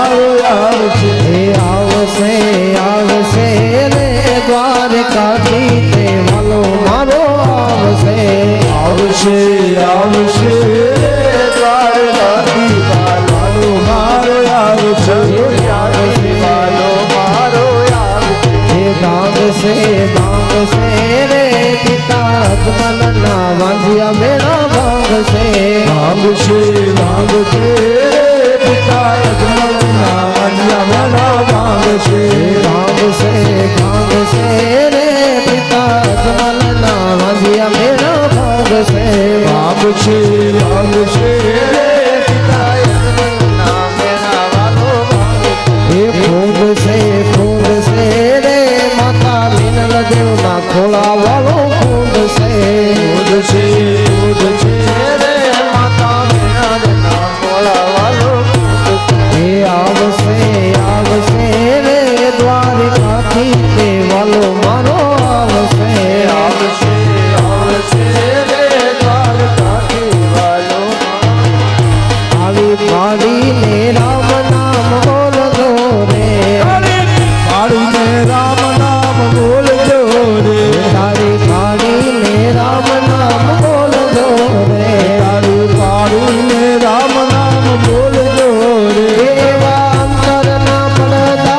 આવશે. આવશે આવશે રે દ્વારકાથી તે વાલો મારો આવશે. આવશે આવશે દ્વારકાથી વાલો મારો આવશે. સે ભાગ સે રે પિતા મનના વાંધ્યા મેળા ભાગ છે ગુંજિયા મેળો ભાગશે ભાગશે ભાગશે એ ફૂગશે ફૂગશે રે માતા મિનલ દેવના ખોળા વાળો ફૂગશે